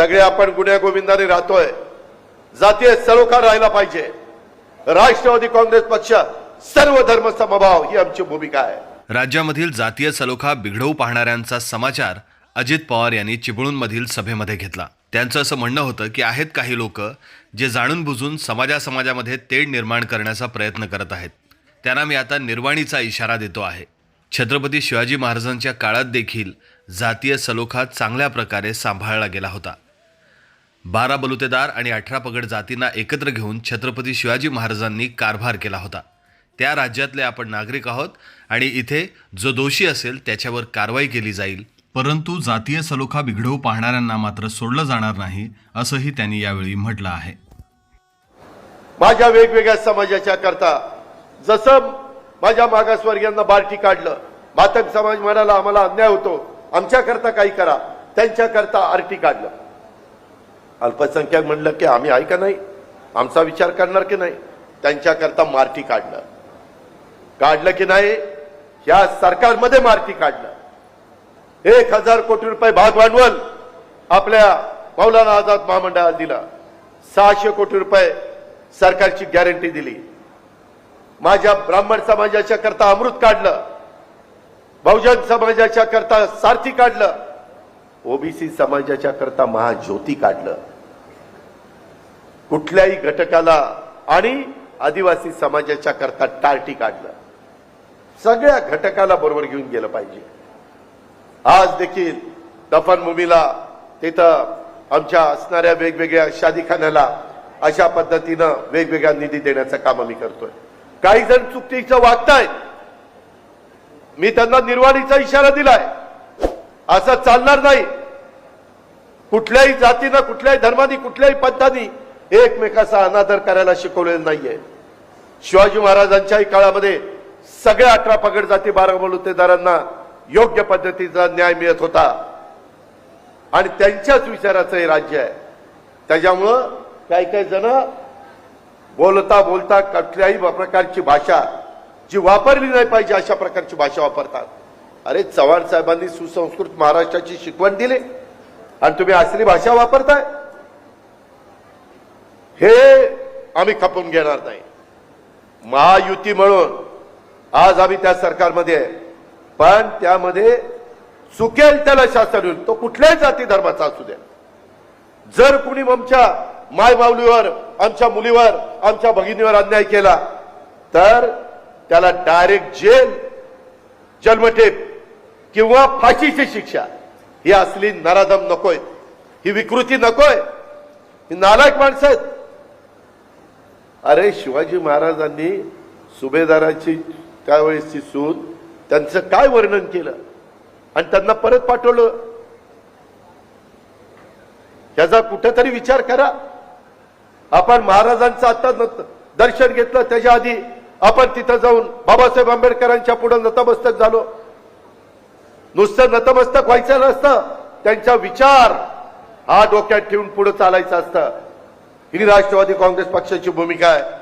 सगळे आपण गुन्ह्यागोविंदाने राहतोय. जातीय सलोखा राहिला पाहिजे. राष्ट्रवादी काँग्रेस पक्ष सर्व धर्म समभाव ही आमची भूमिका आहे. राज्यामधील जातीय सलोखा बिघडवू पाहणाऱ्यांचा समाचार अजित पवार यांनी चिपळूणमधील सभेमध्ये घेतला. त्यांचं असं म्हणणं होतं की आहेत काही लोक जे जाणून बुजून समाजा समाजामध्ये तेढ निर्माण करण्याचा प्रयत्न करत आहेत. त्यांना मी आता निर्वाणीचा इशारा देतो आहे. छत्रपती शिवाजी महाराजांच्या काळात देखील जातीय सलोखा चांगल्या प्रकारे सांभाळला गेला होता. बारा बलुतेदार आणि अठरा पगड जातींना एकत्र घेऊन छत्रपती शिवाजी महाराजांनी कारभार केला होता. त्या राज्यातले आपण नागरिक आहोत आणि इथे जो दोषी असेल त्याच्यावर कारवाई केली जाईल. परंतु जातीय सलोखा बिघडवू पाहणाऱ्यांना मात्र सोडलं जाणार नाही असंही त्यांनी यावेळी म्हटलं आहे. माझ्या वेगवेगळ्या समाजाच्या करता जसं माझ्या मागासवर्गीयांना बारटी काढलं मातक समाज म्हणाला आम्हाला अन्याय होतो. आमच्याकरता काही करा. त्यांच्याकरता आरटी काढलं. अल्पसंख्याक म्हणलं की आम्ही आहे का नाही? आमचा विचार करणार की नाही? त्यांच्याकरता मार्टी काढलं काढलं की नाही? या सरकारमध्ये मार्टी काढलं एक हजार कोटी रुपये भाग भांडवल आपल्या मौलाना आझाद महामंडळाला दिला. सहाशे कोटी रुपये सरकारची गॅरंटी दिली. माझ्या ब्राह्मण समाजाच्या करता अमृत काढलं. बहुजन समाजाच्या करता सारथी काढलं. ओबीसी समाजाच्या करता महाज्योती काढलं. कुठल्याही घटकाला आणि आदिवासी समाजाच्या करता टार्टी काढलं सगळ्या घटकाला बरोबर घेऊन गेलं पाहिजे. आज देखील दफनभूमीला तिथं आमच्या असणाऱ्या वेगवेगळ्या शादीखान्याला अशा पद्धतीनं वेगवेगळा निधी देण्याचं काम आम्ही करतोय. काही जण चुकीचं वागतायत. मी त्यांना निर्वाणीचा इशारा दिलाय. असं चालणार नाही. कुठल्याही जातीनं कुठल्याही धर्मानी कुठल्याही पद्धतीने एकमेकाचा अनादर करायला शिकवलेलं नाहीये. शिवाजी महाराजांच्याही काळामध्ये सगळ्या अठरा पगड जाती बारा बलुतेदारांना योग्य पद्धतीचा न्याय मिळत होता. आणि त्यांच्याच विचाराचं हे राज्य आहे. त्याच्यामुळं काही काही जण बोलता बोलता कुठल्याही प्रकारची भाषा जी वापरली नाही पाहिजे अशा प्रकारची भाषा वापरतात. अरे चव्हाण साहेबांनी सुसंस्कृत महाराष्ट्राची शिकवण दिली आणि तुम्ही असली भाषा वापरताय. हे आम्ही खपून घेणार नाही. महायुती म्हणून आज आम्ही त्या सरकारमध्ये आहे. पण त्यामध्ये चुकेल त्याला शासन होईल. तो कुठल्याही जाती धर्माचा असू द्या जर कुणी आमच्या मायमावलीवर आमच्या मुलीवर आमच्या भगिनीवर अन्याय केला तर त्याला डायरेक्ट जेल जन्मठेप किंवा फाशीची शिक्षा ही असली नराधम नकोय. ही विकृती नकोय. ही नालायक माणसं आहेत. अरे शिवाजी महाराजांनी सुभेदाराची त्यावेळेसची सून त्यांचं काय वर्णन केलं? आणि त्यांना परत पाठवलं. ह्याचा कुठेतरी विचार करा. आपण महाराजांचं आता दर्शन घेतलं त्याच्या आधी आपण तिथं जाऊन बाबासाहेब आंबेडकरांच्या पुढे नतमस्तक झालो. नुसतं नतमस्तक व्हायचं नसतं त्यांचा विचार हा डोक्यात ठेवून पुढे चालायचं असतं. ही राष्ट्रवादी काँग्रेस पक्षाची भूमिका आहे.